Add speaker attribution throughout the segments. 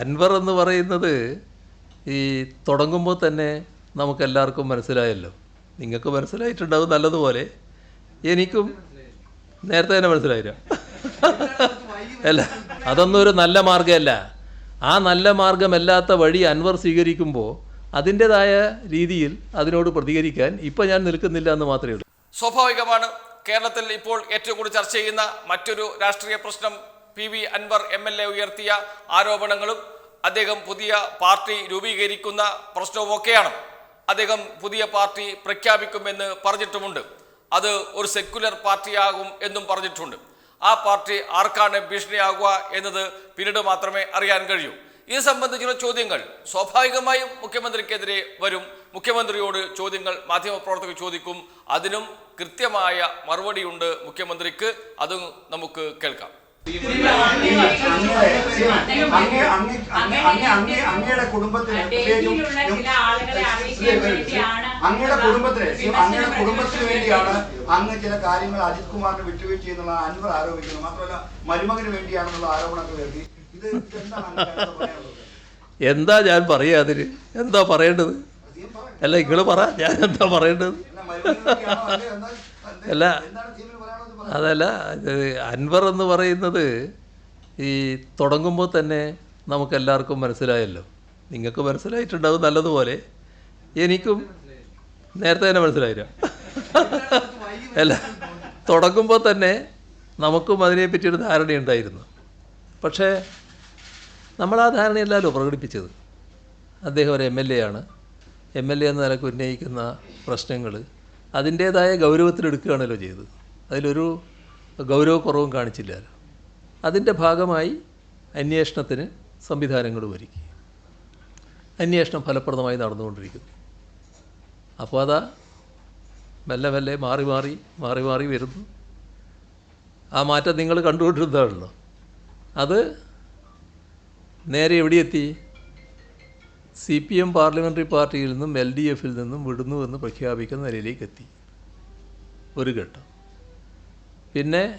Speaker 1: അൻവർ എന്ന് പറയുന്നത് ഈ തുടങ്ങുമ്പോൾ തന്നെ നമുക്കെല്ലാവർക്കും മനസ്സിലായല്ലോ. നിങ്ങൾക്ക് മനസ്സിലായിട്ടുണ്ടാവും നല്ലതുപോലെ. എനിക്കും നേരത്തെ തന്നെ മനസ്സിലായില്ല. അല്ല അതൊന്നും ഒരു നല്ല മാർഗമല്ല ആ നല്ല മാർഗമല്ലാത്ത വഴി അൻവർ സ്വീകരിക്കുമ്പോൾ അതിന്റെതായ രീതിയിൽ അതിനോട് പ്രതികരിക്കാൻ ഇപ്പം ഞാൻ നിൽക്കുന്നില്ല എന്ന് മാത്രമേ ഉള്ളൂ.
Speaker 2: സ്വാഭാവികമാണ് കേരളത്തിൽ ഇപ്പോൾ ഏറ്റവും കൂടുതൽ ചർച്ച ചെയ്യുന്ന മറ്റൊരു രാഷ്ട്രീയ പ്രശ്നം P V Anwar M L A ഉയർത്തിയ ആരോപണങ്ങളും അദ്ദേഹം പുതിയ പാർട്ടി രൂപീകരിക്കുന്ന പ്രശ്നവുമൊക്കെയാണ് അദ്ദേഹം പുതിയ പാർട്ടി പ്രഖ്യാപിക്കുമെന്ന് പറഞ്ഞിട്ടുമുണ്ട്. അത് ഒരു സെക്യുലർ പാർട്ടിയാകും എന്നും പറഞ്ഞിട്ടുണ്ട്. ആ പാർട്ടി ആർക്കാണ് ഭീഷണിയാകുക എന്നത് പിന്നീട് മാത്രമേ അറിയാൻ കഴിയൂ. ഇത് സംബന്ധിച്ചുള്ള ചോദ്യങ്ങൾ സ്വാഭാവികമായും മുഖ്യമന്ത്രിക്കെതിരെ വരും. മുഖ്യമന്ത്രിയോട് ചോദ്യങ്ങൾ മാധ്യമപ്രവർത്തകർ ചോദിക്കും. അതിനും കൃത്യമായ മറുപടിയുണ്ട് മുഖ്യമന്ത്രിക്ക്. അതും നമുക്ക് കേൾക്കാം.
Speaker 3: അങ്ങേ അങ്ങേ അങ്ങേ അങ്ങേ അങ്ങേ അങ്ങയുടെ കുടുംബത്തിന് അങ്ങയുടെ കുടുംബത്തിന് അങ്ങയുടെ കുടുംബത്തിന് വേണ്ടിയാണ് അങ്ങ് ചില കാര്യങ്ങൾ അജിത് കുമാറിന് വിട്ടുവീഴ്ച എന്നുള്ള അൻവർ ആരോപിക്കുന്നു. മാത്രമല്ല മരുമകന് വേണ്ടിയാണെന്നുള്ള ആരോപണങ്ങൾ വരുത്തി ഇത്
Speaker 1: എന്താ ഞാൻ പറയാ അതിന്? എന്താ പറയേണ്ടത്? അല്ല ഇങ്ങൾ പറ. ഞാൻ എന്താ പറയേണ്ടത്?
Speaker 3: അല്ല,
Speaker 1: അതല്ല അൻവർ എന്ന് പറയുന്നത് ഈ തുടങ്ങുമ്പോൾ തന്നെ നമുക്കെല്ലാവർക്കും മനസ്സിലായല്ലോ. നിങ്ങൾക്ക് മനസ്സിലായിട്ടുണ്ടാവും നല്ലതുപോലെ. എനിക്കും നേരത്തെ തന്നെ മനസ്സിലായില്ല. അല്ല തുടങ്ങുമ്പോൾ തന്നെ നമുക്കും അതിനെപ്പറ്റി ഒരു ധാരണയുണ്ടായിരുന്നു പക്ഷേ നമ്മൾ ആ ധാരണയല്ലല്ലോ പ്രകടിപ്പിച്ചത്. അദ്ദേഹം ഒരു എം എൽ എ ആണ്. എം എൽ എ എന്ന നിലയ്ക്ക് ഉന്നയിക്കുന്ന പ്രശ്നങ്ങൾ അതിന്റേതായ ഗൗരവത്തിലെടുക്കുകയാണല്ലോ ചെയ്തത്. അതിലൊരു ഗൗരവക്കുറവും കാണിച്ചില്ലല്ലോ അതിന്റെ ഭാഗമായി അന്വേഷണത്തിന് സംവിധാനങ്ങൾ ഒരുക്കി. അന്വേഷണം ഫലപ്രദമായി നടന്നുകൊണ്ടിരിക്കുന്നു. അപ്പോൾ അതാ മെല്ലെ മെല്ലെ മാറി മാറി മാറി മാറി വരുന്നു. ആ മാറ്റം നിങ്ങൾ കണ്ടുകൊണ്ടിരുന്നതാണല്ലോ. അത് നേരെ എവിടെയെത്തി? സി പി എം പാർലമെന്ററി പാർട്ടിയിൽ നിന്നും എൽ ഡി എഫിൽ നിന്നും വിടുന്നുവെന്ന് പ്രഖ്യാപിക്കുന്ന നിലയിലേക്ക് എത്തി. ഒരു ഘട്ടം. പിന്നെ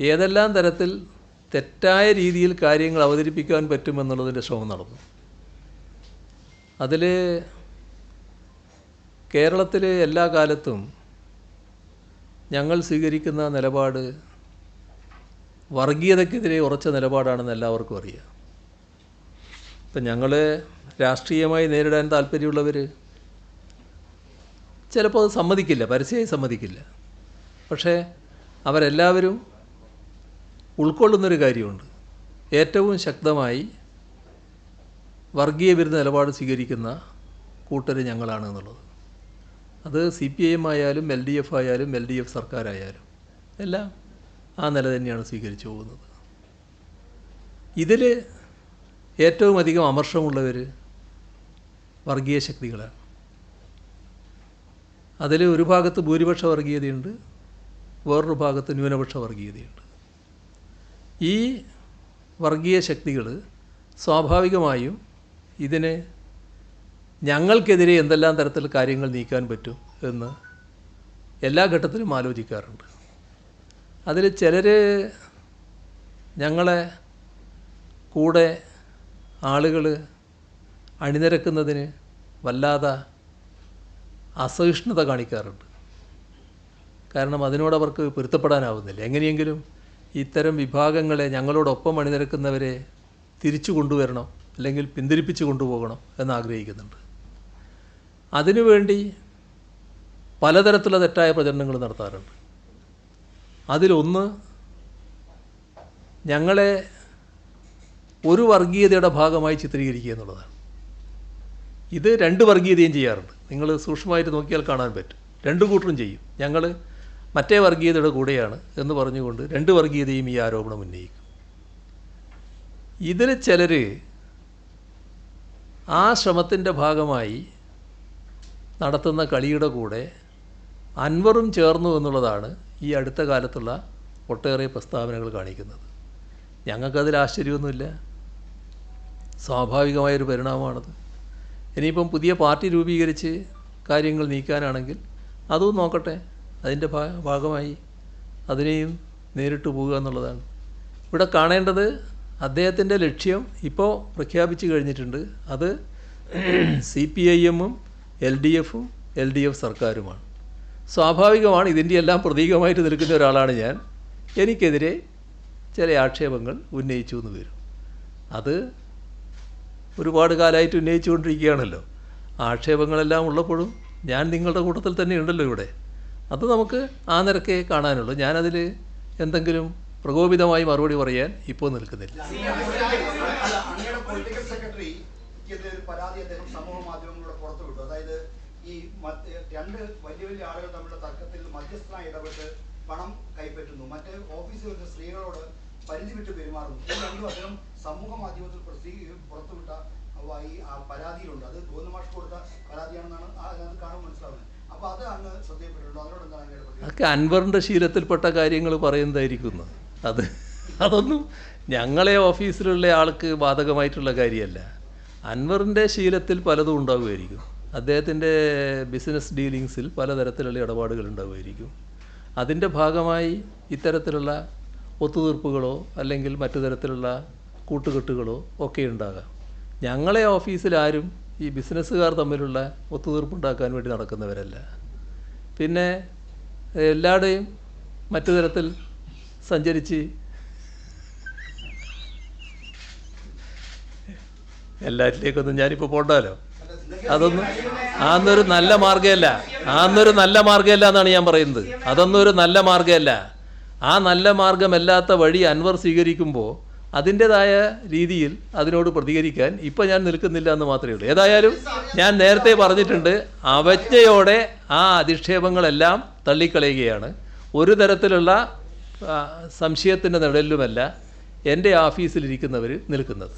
Speaker 1: ഏതെല്ലാം തരത്തിൽ തെറ്റായ രീതിയിൽ കാര്യങ്ങൾ അവതരിപ്പിക്കാൻ പറ്റുമെന്നുള്ളതിന്റെ ശ്രമം നടന്നു. അതിൽ കേരളത്തിലെ എല്ലാ കാലത്തും ഞങ്ങൾ സ്വീകരിക്കുന്ന നിലപാട് വർഗീയതയ്ക്കെതിരെ ഉറച്ച നിലപാടാണെന്ന് എല്ലാവർക്കും അറിയാം. ഇപ്പം ഞങ്ങൾ രാഷ്ട്രീയമായി നേരിടാൻ താല്പര്യമുള്ളവർ ചിലപ്പോൾ അത് സമ്മതിക്കില്ല പരസ്യമായി സമ്മതിക്കില്ല. പക്ഷേ അവരെല്ലാവരും ഉൾക്കൊള്ളുന്നൊരു കാര്യമുണ്ട്. ഏറ്റവും ശക്തമായി വർഗീയ വിരുദ്ധ നിലപാട് സ്വീകരിക്കുന്ന കൂട്ടർ ഞങ്ങളാണ് എന്നുള്ളത്. അത് സി പി ഐ എം ആയാലും എൽ ഡി എഫ് ആയാലും എൽ ഡി എഫ് സർക്കാരായാലും എല്ലാം ആ നില തന്നെയാണ് സ്വീകരിച്ചു പോകുന്നത്. ഇതിൽ ഏറ്റവും അധികം അമർഷമുള്ളവർ വർഗീയ ശക്തികളാണ്. അതിൽ ഒരു ഭാഗത്ത് ഭൂരിപക്ഷ വർഗീയതയുണ്ട് വേറൊരു ഭാഗത്ത് ന്യൂനപക്ഷ വർഗീയതയുണ്ട്. ഈ വർഗീയ ശക്തികൾ സ്വാഭാവികമായും ഇതിനെ ഞങ്ങൾക്കെതിരെ എന്തെല്ലാം തരത്തിൽ കാര്യങ്ങൾ നീക്കാൻ പറ്റും എന്ന് എല്ലാ ഘട്ടത്തിലും ആലോചിക്കാറുണ്ട്. അതിൽ ചിലർ ഞങ്ങളെ കൂടെ ആളുകൾ അണിനിരക്കുന്നതിന് വല്ലാതെ അസഹിഷ്ണുത കാണിക്കാറുണ്ട്. കാരണം അതിനോട് അവർക്ക് പൊരുത്തപ്പെടാനാവുന്നില്ല. എങ്ങനെയെങ്കിലും ഇത്തരം വിഭാഗങ്ങളെ ഞങ്ങളോടൊപ്പം അണിനിരക്കുന്നവരെ തിരിച്ചു കൊണ്ടുവരണം അല്ലെങ്കിൽ പിന്തിരിപ്പിച്ചു കൊണ്ടുപോകണം എന്നാഗ്രഹിക്കുന്നുണ്ട് അതിനുവേണ്ടി പലതരത്തിലുള്ള തെറ്റായ പ്രചരണങ്ങൾ നടത്താറുണ്ട്. അതിലൊന്ന് ഞങ്ങളെ ഒരു വർഗീയതയുടെ ഭാഗമായി ചിത്രീകരിക്കുക എന്നുള്ളതാണ്. ഇത് രണ്ട് വർഗീയതയും ചെയ്യാറുണ്ട്. നിങ്ങൾ സൂക്ഷ്മമായിട്ട് നോക്കിയാൽ കാണാൻ പറ്റും. രണ്ട് കൂട്ടരും ചെയ്യും. ഞങ്ങൾ മറ്റേ വർഗീയതയുടെ കൂടെയാണ് എന്ന് പറഞ്ഞുകൊണ്ട് രണ്ട് വർഗീയതയും ഈ ആരോപണം ഉന്നയിക്കും. ഇതിൽ ചിലർ ആ ശ്രമത്തിന്റെ ഭാഗമായി നടത്തുന്ന കളിയുടെ കൂടെ അൻവറും ചേർന്നു എന്നുള്ളതാണ് ഈ അടുത്ത കാലത്തുള്ള ഒട്ടേറെ പ്രസ്താവനകൾ കാണിക്കുന്നത്. ഞങ്ങൾക്കതിൽ ആശ്ചര്യമൊന്നുമില്ല. സ്വാഭാവികമായൊരു പരിണാമമാണത്. ഇനിയിപ്പം പുതിയ പാർട്ടി രൂപീകരിച്ച് കാര്യങ്ങൾ നീക്കാനാണെങ്കിൽ അതും നോക്കട്ടെ. അതിന്റെ ഭാഗമായി അതിനെയും നേരിട്ട് പോവുക എന്നുള്ളതാണ്. ഇവിടെ കാണേണ്ടത് അദ്ദേഹത്തിന്റെ ലക്ഷ്യം ഇപ്പോൾ പ്രഖ്യാപിച്ചു കഴിഞ്ഞിട്ടുണ്ട്. അത് സി പി ഐ എമ്മും എൽ ഡി എഫും എൽ ഡി എഫ് സർക്കാരുമാണ്. സ്വാഭാവികമാണ് ഇതിന്റെ എല്ലാം പ്രതീകമായിട്ട് നിൽക്കുന്ന ഒരാളാണ് ഞാൻ. എനിക്കെതിരെ ചില ആക്ഷേപങ്ങൾ ഉന്നയിച്ചു എന്ന് വരും. അത് ഒരുപാട് കാലമായിട്ട് ഉന്നയിച്ചു കൊണ്ടിരിക്കുകയാണല്ലോ ആക്ഷേപങ്ങളെല്ലാം ഉള്ളപ്പോഴും ഞാൻ നിങ്ങളുടെ കൂട്ടത്തിൽ തന്നെ ഉണ്ടല്ലോ ഇവിടെ. അത് നമുക്ക് ആ നിരക്കേ കാണാനുള്ളൂ. ഞാനതിൽ എന്തെങ്കിലും പ്രകോപിതമായി മറുപടി പറയാൻ ഇപ്പോൾ നിൽക്കുന്നില്ല.
Speaker 3: പരാതി അദ്ദേഹം അതായത് ഈ രണ്ട് വലിയ വലിയ ആളുകൾ തമ്മിലുള്ള തർക്കത്തിൽ മധ്യസ്ഥനായി ഇടപെട്ട് പണം കൈപ്പറ്റുന്നു. പരിധി വിട്ട് പെരുമാറുന്നു പരാതിയിലുണ്ട്. അത് ഗോവിന്ദമാഷ് കൊടുത്ത പരാതിയാണെന്നാണ് കാണുമ്പോൾ മനസ്സിലാവുന്നത്.
Speaker 1: അതൊക്കെ അൻവറിന്റെ ശീലത്തിൽപ്പെട്ട കാര്യങ്ങൾ പറയുന്നതായിരിക്കുന്നു. അത് അതൊന്നും ഞങ്ങളെ ഓഫീസിലുള്ള ആൾക്ക് ബാധകമായിട്ടുള്ള കാര്യമല്ല. അൻവറിന്റെ ശീലത്തിൽ പലതും ഉണ്ടാവുമായിരിക്കും. അദ്ദേഹത്തിന്റെ ബിസിനസ് ഡീലിങ്സിൽ പലതരത്തിലുള്ള ഇടപാടുകൾ ഉണ്ടാവുമായിരിക്കും. അതിന്റെ ഭാഗമായി ഇത്തരത്തിലുള്ള ഒത്തുതീർപ്പുകളോ അല്ലെങ്കിൽ മറ്റു തരത്തിലുള്ള കൂട്ടുകെട്ടുകളോ ഒക്കെ ഉണ്ടാകാം. ഞങ്ങളെ ഓഫീസിൽ ആരും ഈ ബിസിനസ്സുകാർ തമ്മിലുള്ള ഒത്തുതീർപ്പുണ്ടാക്കാൻ വേണ്ടി നടക്കുന്നവരല്ല. പിന്നെ എല്ലാവരുടെയും മറ്റു തരത്തിൽ സഞ്ചരിച്ച് എല്ലാറ്റിലേക്കൊന്നും ഞാനിപ്പോൾ പോണ്ടാലോ? അതൊന്നും അതൊന്നൊരു നല്ല മാർഗമല്ല അതൊന്നൊരു നല്ല മാർഗമല്ല എന്നാണ് ഞാൻ പറയുന്നത്. അതൊന്നും ഒരു നല്ല മാർഗമല്ല ആ നല്ല മാർഗമല്ലാത്ത വഴി അൻവർ സ്വീകരിക്കുമ്പോൾ അതിന്റെതായ രീതിയിൽ അതിനോട് പ്രതികരിക്കാൻ ഇപ്പം ഞാൻ നിൽക്കുന്നില്ല എന്ന് മാത്രമേ ഉള്ളൂ. ഏതായാലും ഞാൻ നേരത്തെ പറഞ്ഞിട്ടുണ്ട് അവജ്ഞയോടെ ആ അധിക്ഷേപങ്ങളെല്ലാം തള്ളിക്കളയുകയാണ്. ഒരു തരത്തിലുള്ള സംശയത്തിന്റെ നിഴലിലുമല്ല എന്റെ ഓഫീസിലിരിക്കുന്നവർ നിൽക്കുന്നത്.